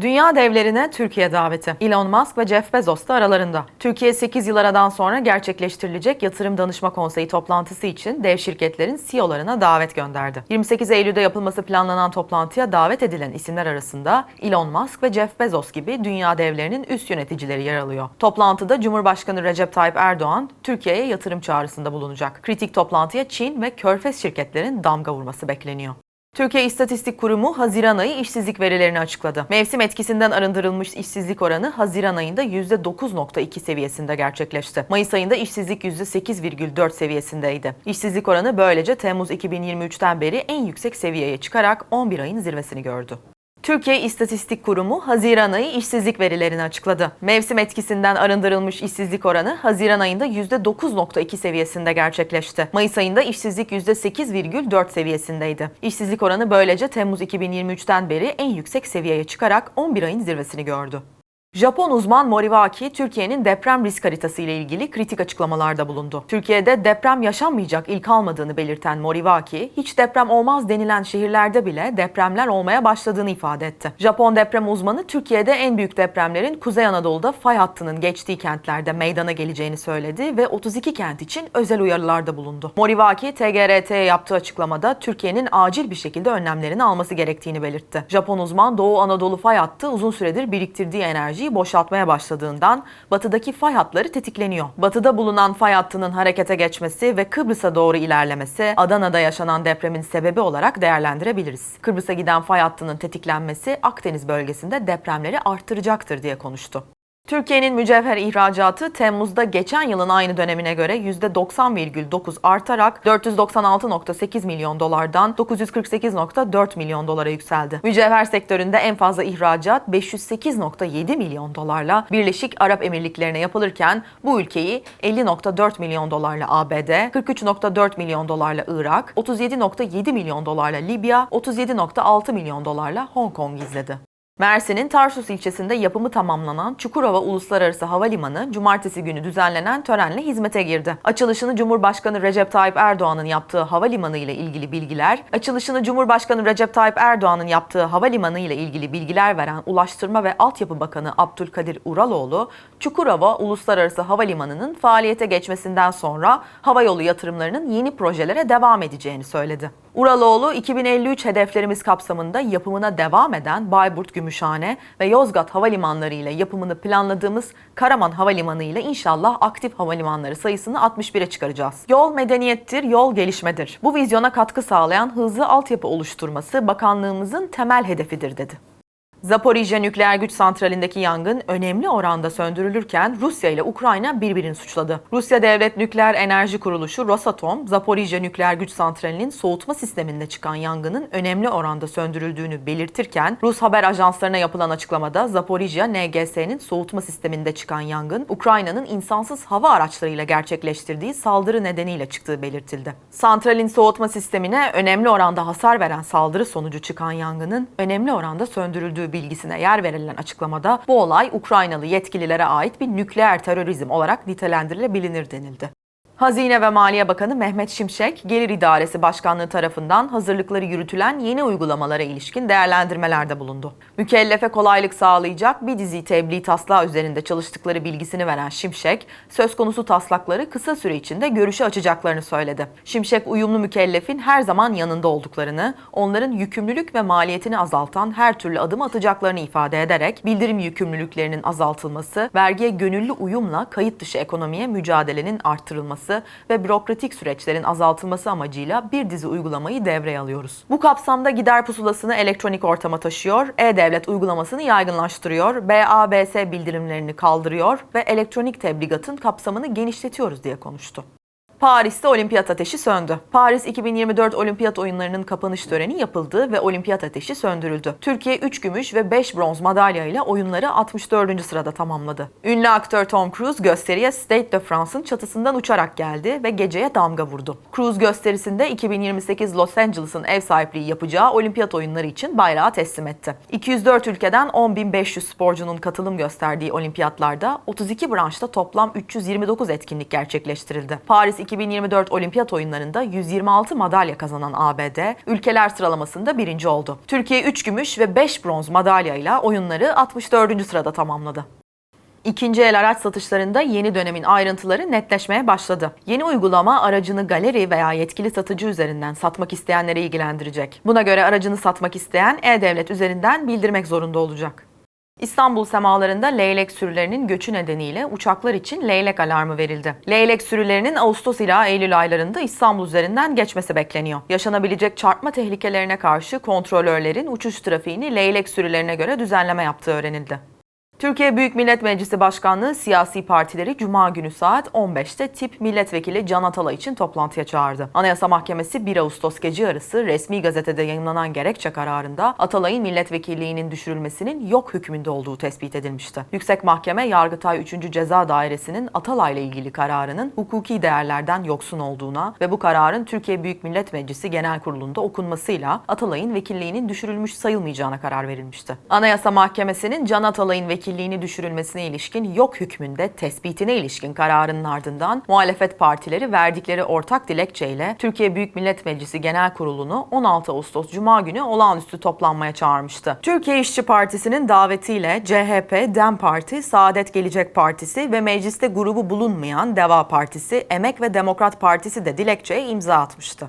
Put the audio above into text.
Dünya devlerine Türkiye daveti. Elon Musk ve Jeff Bezos da aralarında. Türkiye 8 yıl aradan sonra gerçekleştirilecek Yatırım Danışma Konseyi toplantısı için dev şirketlerin CEO'larına davet gönderdi. 28 Eylül'de yapılması planlanan toplantıya davet edilen isimler arasında Elon Musk ve Jeff Bezos gibi dünya devlerinin üst yöneticileri yer alıyor. Toplantıda Cumhurbaşkanı Recep Tayyip Erdoğan Türkiye'ye yatırım çağrısında bulunacak. Kritik toplantıya Çin ve Körfez şirketlerin damga vurması bekleniyor. Türkiye İstatistik Kurumu Haziran ayı işsizlik verilerini açıkladı. Mevsim etkisinden arındırılmış işsizlik oranı Haziran ayında %9.2 seviyesinde gerçekleşti. Mayıs ayında işsizlik %8,4 seviyesindeydi. İşsizlik oranı böylece Temmuz 2023'ten beri en yüksek seviyeye çıkarak 11 ayın zirvesini gördü. Türkiye İstatistik Kurumu Haziran ayı işsizlik verilerini açıkladı. Mevsim etkisinden arındırılmış işsizlik oranı Haziran ayında %9.2 seviyesinde gerçekleşti. Mayıs ayında işsizlik %8,4 seviyesindeydi. İşsizlik oranı böylece Temmuz 2023'ten beri en yüksek seviyeye çıkarak 11 ayın zirvesini gördü. Japon uzman Moriwaki, Türkiye'nin deprem risk haritası ile ilgili kritik açıklamalarda bulundu. Türkiye'de deprem yaşanmayacak il kalmadığını belirten Moriwaki, hiç deprem olmaz denilen şehirlerde bile depremler olmaya başladığını ifade etti. Japon deprem uzmanı, Türkiye'de en büyük depremlerin Kuzey Anadolu'da fay hattının geçtiği kentlerde meydana geleceğini söyledi ve 32 kent için özel uyarılarda bulundu. Moriwaki, TGRT'ye yaptığı açıklamada Türkiye'nin acil bir şekilde önlemlerini alması gerektiğini belirtti. Japon uzman, Doğu Anadolu fay hattı uzun süredir biriktirdiği enerjiyi boşaltmaya başladığından batıdaki fay hatları tetikleniyor. Batıda bulunan fay hattının harekete geçmesi ve Kıbrıs'a doğru ilerlemesi Adana'da yaşanan depremin sebebi olarak değerlendirebiliriz. Kıbrıs'a giden fay hattının tetiklenmesi Akdeniz bölgesinde depremleri arttıracaktır diye konuştu. Türkiye'nin mücevher ihracatı Temmuz'da geçen yılın aynı dönemine göre %90,9 artarak 496,8 milyon dolardan 948,4 milyon dolara yükseldi. Mücevher sektöründe en fazla ihracat 508,7 milyon dolarla Birleşik Arap Emirlikleri'ne yapılırken bu ülkeyi 50,4 milyon dolarla ABD, 43,4 milyon dolarla Irak, 37,7 milyon dolarla Libya, 37,6 milyon dolarla Hong Kong izledi. Mersin'in Tarsus ilçesinde yapımı tamamlanan Çukurova Uluslararası Havalimanı, cumartesi günü düzenlenen törenle hizmete girdi. Açılışını Cumhurbaşkanı Recep Tayyip Erdoğan'ın yaptığı havalimanı ile ilgili bilgiler, açılışını Cumhurbaşkanı Recep Tayyip Erdoğan'ın yaptığı havalimanı ile ilgili bilgiler veren Ulaştırma ve Altyapı Bakanı Abdülkadir Uraloğlu, Çukurova Uluslararası Havalimanı'nın faaliyete geçmesinden sonra havayolu yatırımlarının yeni projelere devam edeceğini söyledi. Uraloğlu, 2053 hedeflerimiz kapsamında yapımına devam eden Bayburt Gümüşhane ve Yozgat havalimanları ile yapımını planladığımız Karaman Havalimanı ile inşallah aktif havalimanları sayısını 61'e çıkaracağız. Yol medeniyettir, yol gelişmedir. Bu vizyona katkı sağlayan hızlı altyapı oluşturması bakanlığımızın temel hedefidir dedi. Zaporijye nükleer güç santralindeki yangın önemli oranda söndürülürken Rusya ile Ukrayna birbirini suçladı. Rusya Devlet Nükleer Enerji Kuruluşu Rosatom, Zaporijye nükleer güç santralinin soğutma sisteminde çıkan yangının önemli oranda söndürüldüğünü belirtirken Rus haber ajanslarına yapılan açıklamada Zaporijye NGS'nin soğutma sisteminde çıkan yangın Ukrayna'nın insansız hava araçlarıyla gerçekleştirdiği saldırı nedeniyle çıktığı belirtildi. Santralin soğutma sistemine önemli oranda hasar veren saldırı sonucu çıkan yangının önemli oranda söndürüldüğü bilgisine yer verilen açıklamada bu olay Ukraynalı yetkililere ait bir nükleer terörizm olarak nitelendirilebilir denildi. Hazine ve Maliye Bakanı Mehmet Şimşek, Gelir İdaresi Başkanlığı tarafından hazırlıkları yürütülen yeni uygulamalara ilişkin değerlendirmelerde bulundu. Mükellefe kolaylık sağlayacak bir dizi tebliğ taslağı üzerinde çalıştıkları bilgisini veren Şimşek, söz konusu taslakları kısa süre içinde görüşe açacaklarını söyledi. Şimşek, uyumlu mükellefin her zaman yanında olduklarını, onların yükümlülük ve maliyetini azaltan her türlü adım atacaklarını ifade ederek, bildirim yükümlülüklerinin azaltılması, vergiye gönüllü uyumla kayıt dışı ekonomiye mücadelenin artırılması, ve bürokratik süreçlerin azaltılması amacıyla bir dizi uygulamayı devreye alıyoruz. Bu kapsamda gider pusulasını elektronik ortama taşıyor, e-devlet uygulamasını yaygınlaştırıyor, BABS bildirimlerini kaldırıyor ve elektronik tebligatın kapsamını genişletiyoruz diye konuştu. Paris'te olimpiyat ateşi söndü. Paris 2024 olimpiyat oyunlarının kapanış töreni yapıldı ve olimpiyat ateşi söndürüldü. Türkiye 3 gümüş ve 5 bronz madalya ile oyunları 64. sırada tamamladı. Ünlü aktör Tom Cruise gösteriye Stade de France'ın çatısından uçarak geldi ve geceye damga vurdu. Cruise gösterisinde 2028 Los Angeles'ın ev sahipliği yapacağı olimpiyat oyunları için bayrağı teslim etti. 204 ülkeden 10.500 sporcunun katılım gösterdiği olimpiyatlarda 32 branşta toplam 329 etkinlik gerçekleştirildi. Paris 2024 olimpiyat oyunlarında 126 madalya kazanan ABD, ülkeler sıralamasında birinci oldu. Türkiye 3 gümüş ve 5 bronz madalyayla oyunları 64. sırada tamamladı. İkinci el araç satışlarında yeni dönemin ayrıntıları netleşmeye başladı. Yeni uygulama aracını galeri veya yetkili satıcı üzerinden satmak isteyenleri ilgilendirecek. Buna göre aracını satmak isteyen e-devlet üzerinden bildirmek zorunda olacak. İstanbul semalarında leylek sürülerinin göçü nedeniyle uçaklar için leylek alarmı verildi. Leylek sürülerinin Ağustos ila Eylül aylarında İstanbul üzerinden geçmesi bekleniyor. Yaşanabilecek çarpma tehlikelerine karşı kontrolörlerin uçuş trafiğini leylek sürülerine göre düzenleme yaptığı öğrenildi. Türkiye Büyük Millet Meclisi Başkanlığı siyasi partileri Cuma günü saat 15'te tip milletvekili Can Atalay için toplantıya çağırdı. Anayasa Mahkemesi 1 Ağustos gece yarısı resmi gazetede yayınlanan gerekçe kararında Atalay'ın milletvekilliğinin düşürülmesinin yok hükmünde olduğu tespit edilmişti. Yüksek Mahkeme Yargıtay 3. Ceza Dairesi'nin Atalay'la ilgili kararının hukuki değerlerden yoksun olduğuna ve bu kararın Türkiye Büyük Millet Meclisi Genel Kurulu'nda okunmasıyla Atalay'ın vekilliğinin düşürülmüş sayılmayacağına karar verilmişti. Anayasa Mahkemesi'nin Can Atalay'ın vekilliğini düşürülmesine ilişkin yok hükmünde tespitine ilişkin kararının ardından muhalefet partileri verdikleri ortak dilekçeyle Türkiye Büyük Millet Meclisi Genel Kurulu'nu 16 Ağustos Cuma günü olağanüstü toplanmaya çağırmıştı. Türkiye İşçi Partisi'nin davetiyle CHP, DEM Parti, Saadet Gelecek Partisi ve mecliste grubu bulunmayan Deva Partisi, Emek ve Demokrat Partisi de dilekçeye imza atmıştı.